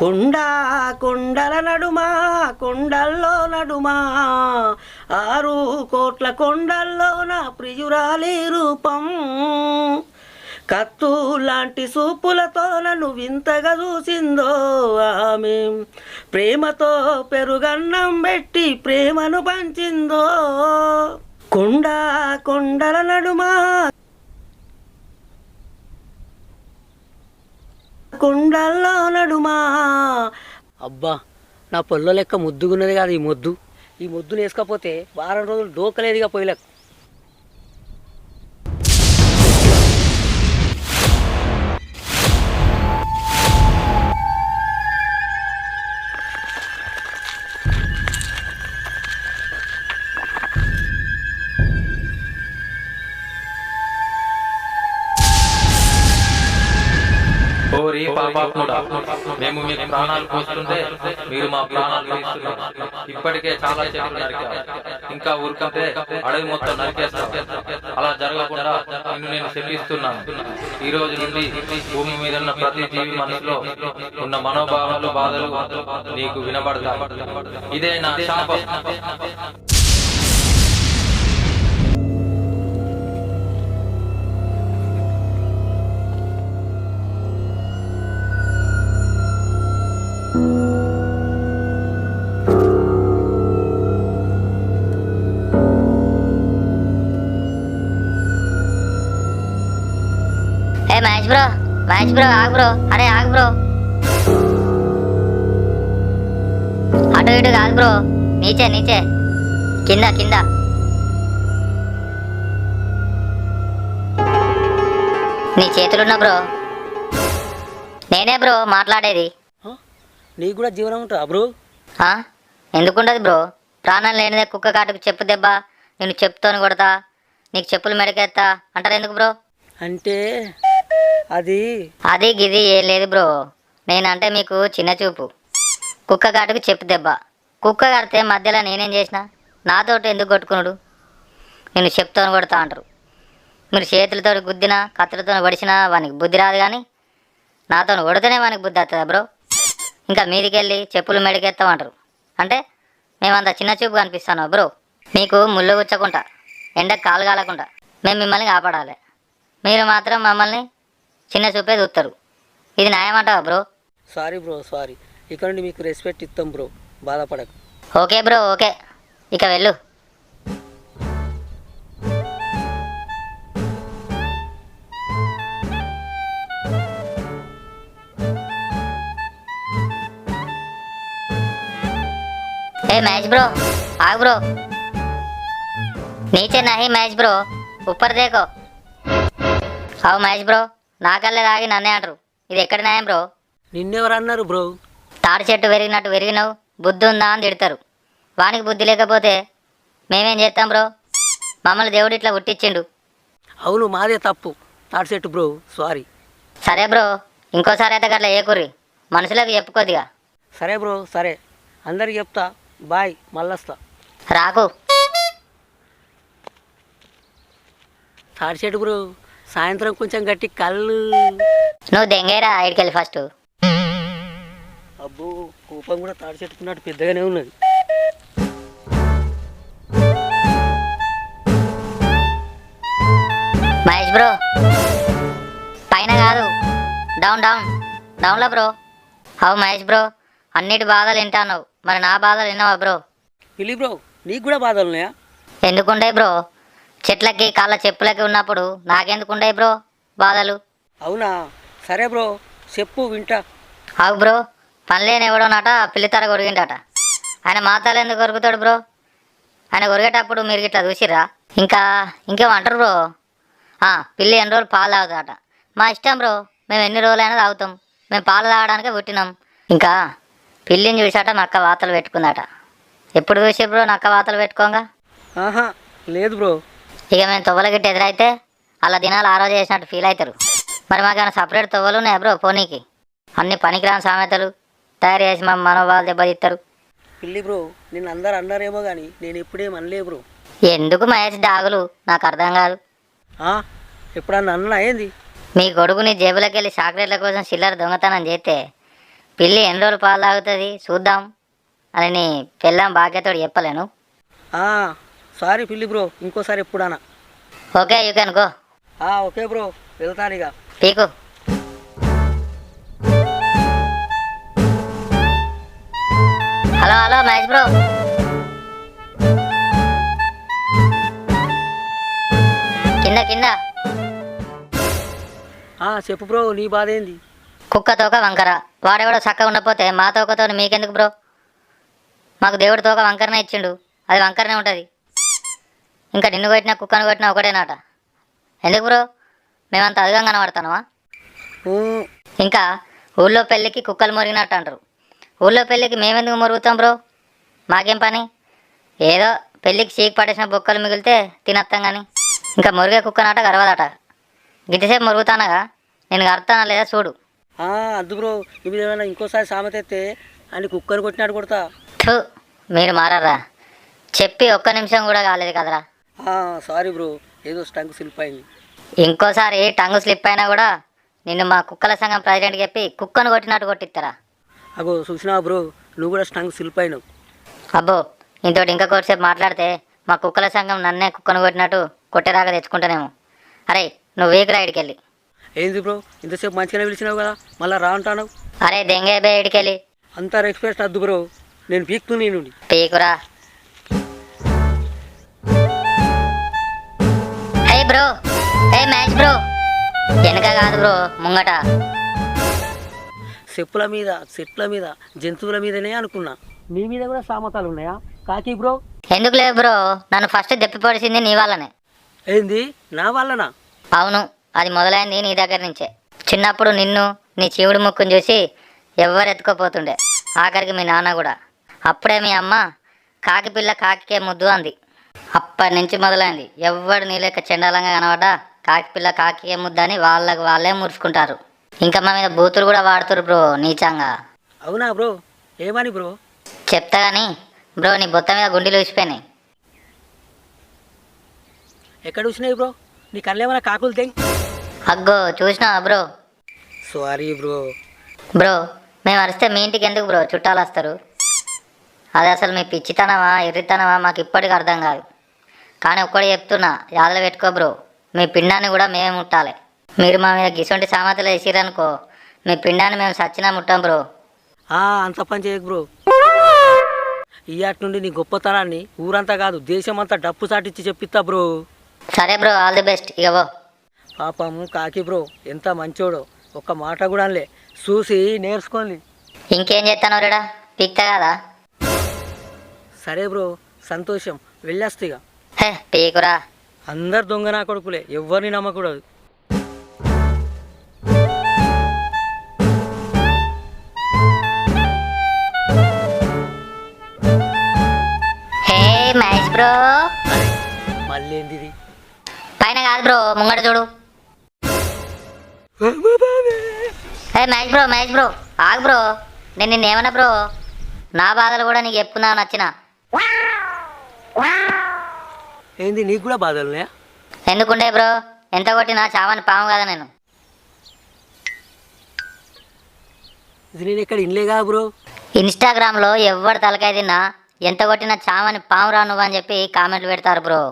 కొండ కొండల నడుమా కొండల్లో నడుమా. ఆరు కోట్ల కొండల్లో నా ప్రియురాలి రూపం. కత్తు లాంటి సూపులతో నన్ను వింతగా చూసిందో ఆమె. ప్రేమతో పెరుగన్నం పెట్టి ప్రేమను పంచిందో. కొండ కొండల నడుమా కొండల్లో నడుమా. అబ్బా నా పొల్ల లెక్క ముద్దుగున్నది కాదు ఈ మొద్దు. ఈ మొద్దును వేసుకపోతే వారం రోజులు డోకలేదుగా పోయలేక ప్రాణాలు పోస్తుంటే మీరు మా ప్రాణాలు ఇప్పటికే చాలా చెట్లు నరికారు. ఇంకా ఊరుకుంటే అడవి మొత్తం నరికేస్తారు. అలా జరగకుండా నిన్ను నేను శ్రమిస్తున్నాను ఈ రోజు నుండి భూమి మీద ఉన్న ప్రతి జీవి మనసులో ఉన్న మనోభావాలు బాధలు నీకు వినబడతాయి. ఇదే నా శాపం. మ్యాచ్ బ్రో ఆగు బ్రో అరే ఆగు బ్రో అటు ఇటు కాదు బ్రో నీచే నీచే కింద కింద నీ చేతులున్న బ్రో నేనే బ్రో మాట్లాడేది? నీకు కూడా జీవనం ఉంటుందా బ్రో? ఎందుకుండదు బ్రో ప్రాణం లేనిదే కుక్క కాటుకు చెప్పు దెబ్బ నేను చెప్పుతోని కొడతా నీకు చెప్పులు మెడకెత్తా అంటారు ఎందుకు బ్రో అంటే అది అది గిది ఏం లేదు బ్రో. నేనంటే మీకు చిన్న చూపు. కుక్క కాటుకు చెప్పు దెబ్బ. కుక్క కడితే మధ్యలో నేనేం చేసిన? నాతోటి ఎందుకు కొట్టుకున్నాడు? నేను చెప్తాను కొడతా అంటారు. మీరు చేతులతో గుద్దినా కత్తులతో పడిచినా వానికి బుద్ధి రాదు కానీ నాతో కొడితేనే వానికి బుద్ధి వస్తుందా బ్రో? ఇంకా మీదికి వెళ్ళి చెప్పులు మెడకెత్తామంటారు అంటే మేమంత చిన్న చూపు కనిపిస్తాను బ్రో? మీకు ముళ్ళు గుచ్చకుండా ఎండకు కాలు కాలకుండా మేము మిమ్మల్ని కాపాడాలి. మీరు మాత్రం మమ్మల్ని చిన్న చూపే చూస్తారు ఇది న్యాయమంటావా బ్రో సారీ బ్రో సారీ ఇక్కడ నుండి మీకు రెస్పెక్ట్ ఇస్తాం బ్రో బాధపడకు ఓకే బ్రో ఓకే ఇక వెళ్ళు ఏ मैच ब्रो आग ब्रो नीचे नहीं मैच ब्रो ऊपर देखो అవు మహేష్ బ్రో నాకల్లే తాగి నన్నే అంటారు. ఇది ఎక్కడ న్యాయం బ్రో? నిన్నెవరు అన్నారు బ్రో? తాడి చెట్టు పెరిగినట్టు పెరిగినావు బుద్ధి ఉందా అని తిడతారు. వానికి బుద్ధి లేకపోతే మేమేం చేస్తాం బ్రో? మమ్మల్ని దేవుడు ఇట్లా పుట్టించిండు. అవును మాదే తప్పు. తాటి చెట్టు బ్రో సారీ. సరే బ్రో ఇంకోసారి అయితే గట్లా ఏ కుర్రి మనుషులకు చెప్పుకోదిగా సరే బ్రో సరే. అందరికి చెప్తా. బాయ్ మళ్ళొస్తా. రాకు. తాటి చెట్టు బ్రో సాయంత్రం కొంచెం గట్టి కళ్ళు. నువ్వు దెంగేరా ఇడికెళ్ళి ఫస్ట్ అబ్బో కోపం కూడా తాడి చెట్టుకున్నట్టు పెద్దగానే ఉన్నది. మహేష్ బ్రో పైన కాదు డౌన్ డౌన్ డౌన్లో బ్రో. అవు మహేష్ బ్రో అన్నిటి బాధలు వింటాను మరి నా బాధలు విన్నావా బ్రో? పిలి బ్రో నీకు కూడా బాధలు ఉన్నాయా? ఎందుకుండే బ్రో? చెట్లకి కాళ్ళ చెప్పులకి ఉన్నప్పుడు నాకెందుకుండే బ్రో బాధలు? అవునా? సరే బ్రో చెప్పు వింటా. అవు బ్రో పనిలేని ఎవడోనట పిల్లితర కొరిగిండట. ఆయన మాతాలు ఎందుకు కొరుకుతాడు బ్రో? ఆయన కొరిగేటప్పుడు మీరు ఇట్లా చూసిర్రా? ఇంకా ఇంకేమంటారు బ్రో? ఆ, పిల్లి ఎన్ని రోజులు పాలు తాగుతాడట మా ఇష్టం బ్రో మేము ఎన్ని రోజులైనా తాగుతాం. మేము పాలు తాగడానికే పుట్టినాం. ఇంకా పిల్లిని చూసాట నక్క వాతలు పెట్టుకుందట. ఎప్పుడు చూసి బ్రో నక్క వాతలు పెట్టుకోగా? ఆహా లేదు బ్రో. ఇక మేము తొవ్వల గిట్ట ఎదురైతే అలా దినాలు ఆ రోజు చేసినట్టు ఫీల్ అవుతారు. మరి మాకేమైనా సపరేట్ తొవ్వలు ఉన్నాయా బ్రో పోనీకి? అన్ని పనికిరాని సామెతలు తయారు చేసి మా మనోభావాలు దెబ్బతిస్తారు. పిల్లి బ్రో నిన్ను అందరు అన్నారేమో కానీ నేను ఎప్పుడేం అనలే బ్రో ఎందుకు మహేష్ డాగులు నాకు అర్థం కాదు. ఎప్పుడన్నా అన్నా ఏంది? మీ కొడుకుని జేబులోకి వెళ్ళి చాక్లెట్ల కోసం చిల్లర దొంగతనం చేస్తే పిల్లి ఎన్ని రోజులు పాలు తాగుతుంది? చూద్దాం అని నీ పెళ్ళాం భాగ్యతోడు చెప్పలేను. సారీ పిల్లి బ్రో ఇంకోసారి ఎప్పుడన్నా. ఓకే యూ కెన్ గో ఆ, ఓకే బ్రో వెళ్తాను ఇక. పీకు. Hello hello Mahesh bro. కింద కింద. ఆ, చెప్పు బ్రో నీ బాధ ఏంది? కుక్క తోక వంకర. వాడెవడో చక్కగా ఉండకపోతే మా తోకతో మీకెందుకు బ్రో? మాకు దేవుడు తోక వంకరనే ఇచ్చిండు. అది వంకరనే ఉంటుంది. ఇంకా నిన్ను కొట్టినా కుక్కను కొట్టినా ఒకటేనాట. ఎందుకు బ్రో? మేమంత అధికంగా కనబడతానవా? ఊ, ఇంకా ఊళ్ళో పెళ్ళికి కుక్కలు మురిగినట్టు అంటారు. ఊళ్ళో పెళ్ళికి మేమెందుకు మురుగుతాం బ్రో? మాకేం పని? ఏదో పెళ్ళికి చీకి పడేసిన బొక్కలు మిగిలితే తినత్తాం కానీ ఇంకా మురిగే కుక్కనాట గర్వదట. గిట్టసేపు మురుగుతానగా. నేను గరుతానా లేదా చూడు. ఆ, అద్దు బ్రో. ఇవి ఏమైనా ఇంకోసారి సామెత ఎత్తే అని కుక్కని కొట్టినాడు కొడతా. మీరు మారారా చెప్పి ఒక్క నిమిషం కూడా కాలేదు కదరా. సారీ బ్రో ఏదో స్టంక్ స్లిప్ అయింది. ఇంకోసారి టంగు స్లిప్ అయినా కూడా నిన్ను మా కుక్కల సంఘం ప్రెసిడెంట్ చెప్పి కుక్కను కొట్టినట్టు కొట్టిస్తారా అగో చూసినావా బ్రో నువ్వు కూడా స్టంక్ స్లిప్ అయినావు. అబ్బో ఇంతోటి ఇంకా కొద్దిసేపు మాట్లాడితే మా కుక్కల సంఘం నన్నే కుక్కను కొట్టినట్టు కొట్టేదాకా తెచ్చుకుంటానేమో. అరే నువ్వు వీక్ రైడ్కి వెళ్ళి ఏంది బ్రో ఇంతసేపు మంచిగానే పిలిచినావు కదా మళ్ళీ రా అంటాను అరే దెంగే బే ఇడికెళ్ళి. అంత రెస్పెక్ట్ వద్దు బ్రో నేను పీక్తూ నీ నుండి. పీకురా బ్రో. Hey match bro. వెనక కాదు బ్రో ముంగట. చెప్పుల మీద చెట్ల మీద జంతువుల మీదనే అనుకున్నా. నీ మీద కూడా సామతాలు ఉన్నాయా? కాకి బ్రో. ఎందుకు లేదు బ్రో? నన్ను ఫస్ట్ దెప్పిపడిసింది నీ వల్లనే. ఏంది? నా వల్లనా? అవును అది మొదలైంది నీ దగ్గర నుంచే. చిన్నప్పుడు నిన్ను నీ చీవుడు ముక్కును చూసి ఎవ్వరు ఎత్తుకోపోతుండే. ఆఖరికి మీ నాన్న కూడా. అప్పుడే మీ అమ్మ కాకి పిల్ల కాకికే ముద్దు అంది. అప్పటి నుంచి మొదలైంది. ఎవ్వడు నీ లెక్క చెండాలంగా కనబడ్డా? కాకి పిల్ల కాకికే ముద్దు అని వాళ్ళకి వాళ్ళే మురుచుకుంటారు ఇంకా మా మీద బూతులు కూడా వాడుతురు బ్రో నీచంగా. అవునా బ్రో? ఏమని బ్రో? చెప్తా కానీ బ్రో నీ బొత్త మీద గుండెలు ఊసిపోయినాయి ఎక్కడ చూసినాయి బ్రో? నీ కళ్ళు ఏమైనా కాకులు తెంగ్ అగ్గో చూసినావా బ్రో? Sorry bro. బ్రో మేము అరిస్తే మీ ఇంటికి ఎందుకు బ్రో చుట్టాలు వస్తారు? అది అసలు మీ పిచ్చితనమా ఎర్రితనమా మాకు ఇప్పటికి అర్థం కాదు. కానీ ఒక్కడే చెప్తున్నా యాదలు పెట్టుకో బ్రో. మీ పిండాన్ని కూడా మేమే ముట్టాలి. మీరు మా మీద గిసొంటి సామెతలు వేసిరనుకో మీ పిండాన్ని మేము సచ్చినా ముట్టాం బ్రో. అంత పని చేయకు బ్రో. ఇయ్యాటి నుండి నీ గొప్పతనాన్ని ఊరంతా కాదు దేశమంతా డప్పు చాటిచ్చి చెప్పిస్తా బ్రో. సరే బ్రో ఆల్ ది బెస్ట్. పో. పాపం కాకి బ్రో ఎంత మంచోడో. ఒక్క మాట కూడా అనలే. చూసి నేర్చుకోండి. ఇంకేం చేస్తాను రేడా? పీక్తా కదా? సరే బ్రో సంతోషం. వెళ్ళేస్తా పీకురా. అందరు దొంగ నా కొడుకులే ఎవరిని నమ్మకూడదు. Hey Mahesh bro. మళ్ళీ? పైన కాదు బ్రో ముంగట చూడు. Hey Mahesh bro Mahesh bro ఆగు బ్రో. నేను నిన్న ఏమన్నా బ్రో నా బాధలు కూడా నీకు చెప్పుకుందాం నచ్చిన. ఏంది నీకు కూడా బాధలున్నాయా ఎందుకుండే బ్రో? ఎంత కొట్టినా చావని పాము కదా నేను. ఇది నేను ఇక్కడ ఇన్లేగా బ్రో. ఇన్స్టాగ్రామ్లో ఎవరు తలకాయ తిన్నా ఎంత కొట్టినా చావని పాము రా నువ్వు అని చెప్పి కామెంట్లు పెడతారు బ్రో.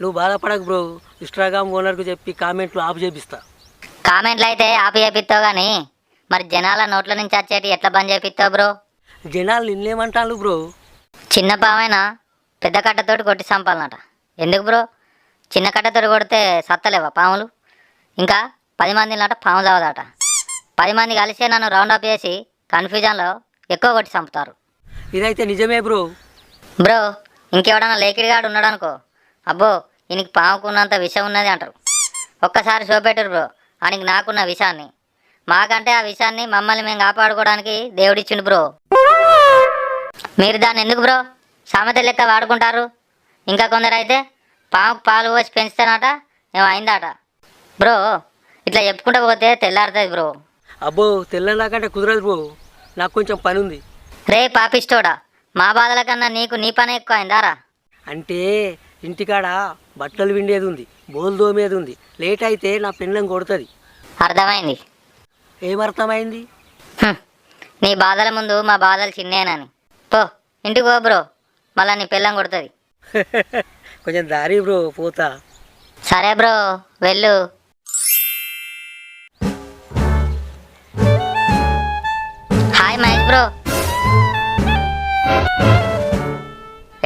నువ్వు బాధపడకు బ్రో. ఇన్స్టాగ్రామ్ ఓనర్కు చెప్పి కామెంట్లు ఆఫ్ చేపిస్తా. కామెంట్లు అయితే ఆపి చేపిస్తావు కానీ మరి జనాల నోట్ల నుంచి వచ్చేటి ఎట్లా బంద్ చేపిస్తావు బ్రో? జనాలు నిన్నేమంటాను బ్రో? చిన్న పామైనా పెద్ద కట్టతోటి కొట్టి చంపాలన్నట ఎందుకు బ్రో? చిన్న కట్టతోటి కొడితే సత్తలేవా పాములు? ఇంకా పది మంది నట పాము చావదట. పది మంది కలిసే నన్ను రౌండ్ అప్ చేసి కన్ఫ్యూజన్లో ఎక్కువ కొట్టి చంపుతారు. ఇదైతే నిజమే బ్రో. బ్రో ఇంకెవడన్నా లేకిడిగాడు ఉన్నాడు అనుకో అబ్బో ఈయనకి పాముకున్నంత విషం ఉన్నది అంటారు. ఒక్కసారి చూపెట్టరు బ్రో. ఆయనకి నాకున్న విషాన్ని. మాకంటే ఆ విషయాన్ని మమ్మల్ని మేము కాపాడుకోవడానికి దేవుడిచ్చిండు బ్రో. మీరు దాన్ని ఎందుకు బ్రో? సామెత లెక్క వాడుకుంటారు. ఇంకా కొందరు అయితే పాముకు పాలు పోసి పెంచుతానట ఏమో అయిందట. బ్రో ఇట్లా చెప్పుకుంటూ పోతే తెల్లారుతుంది బ్రో. అబ్బో తెల్లలాకంటే కుదరదు బ్రో. నాకు కొంచెం పని ఉంది రే పాపిస్తోడా మా బాధల కన్నా నీకు నీ పని ఎక్కువ అయిందారా అంటే ఇంటికాడ బట్టలు విండేది ఉంది బోల్ దోమేది ఉంది. లేట్ అయితే నా పెళ్ళం కొడుతుంది. అర్థమైంది. ఏమర్థమైంది? హ్మ్. నీ బాధల ముందు మా బాధలు చిన్నేనని. పో ఇంటికి పో బ్రో మళ్ళా నీ పిల్లం కొడుతుంది. కొంచెం దారి బ్రో పోతా. సరే బ్రో వెళ్ళు. Hi Mahesh bro.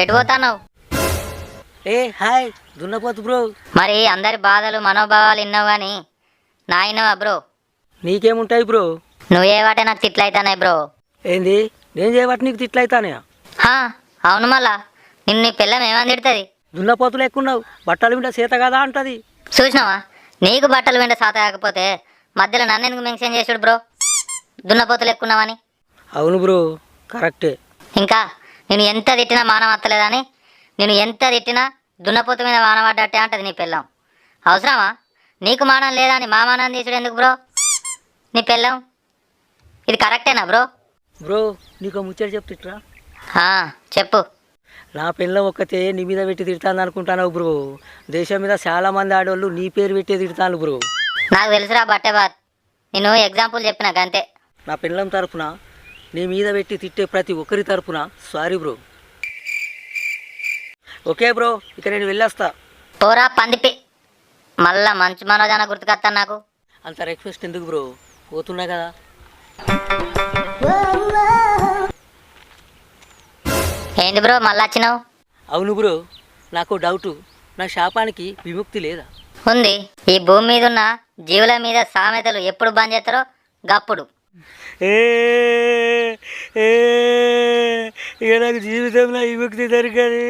ఎటు పోతావు ఏ హాయ్ దున్నపోతు బ్రో. మరి అందరి బాధలు మనోభావాలు విన్నావు కానీ నా విన్నావా బ్రో? నీకేముంటాయి బ్రో? నువ్వే వాటే నాకు తిట్లయితానాయి బ్రో. ఏంది? నేను చేయబట్టి నీకు తిట్లయితానే అవును మళ్ళా. నిన్ను నీ పిల్లం ఏమని తిడుతుంది? దున్నపోతులు ఎక్కున్నావు బట్టలు మీద సీత కదా అంటది. చూసినావా? నీకు బట్టలు వెంట సాత కాకపోతే మధ్యలో నన్ను ఎందుకు మెన్షన్ చేసాడు బ్రో? దున్నపోతులు ఎక్కున్నావని అవును బ్రో కరెక్టే. ఇంకా నేను ఎంత తిట్టినా మానం అత్తలేదని నేను ఎంత తిట్టినా దున్నపోతు మీద మానం పడ్డట్టే అంటది నీ పిల్లం. అవసరమా? నీకు మానం లేదా అని మా మానం తీసుడు ఎందుకు బ్రో? నీ పిల్లం? ఇది కరెక్టేనా బ్రో? బ్రో నీకు ముచ్చట చెప్తిట్రా చెప్పు. నా పిల్ల ఒక్కతే నీ మీద పెట్టి తిడతాను అనుకుంటాను బ్రో. దేశం మీద చాలా మంది ఆడవాళ్ళు నీ పేరు పెట్టే తిడతాను బ్రో. నాకు తెలుసురా బట్టే బాత్ నేను ఎగ్జాంపుల్ చెప్పిన అంతే నా పిల్లం తరపున నీ మీద పెట్టి తిట్టే ప్రతి ఒక్కరి తరపున సారీ బ్రో. ఓకే బ్రో ఇక నేను వెళ్ళేస్తా. పోరా పందిపి. మళ్ళా మంచి మనోజాన గుర్తుకొస్తాను నాకు. అంత రిక్వెస్ట్ ఎందుకు బ్రో? పోతున్నా కదా. ఏంటి బ్రో మళ్ళా వచ్చినావు? అవును బ్రో నాకు డౌటు. నా శాపానికి విముక్తి లేదా? ఉంది. ఈ భూమి మీద ఉన్న జీవుల మీద సామెతలు ఎప్పుడు బంద్ చేస్తారో గప్పుడు. ఏ ఏ, ఇక నాకు జీవితంలో విముక్తి దొరకదు.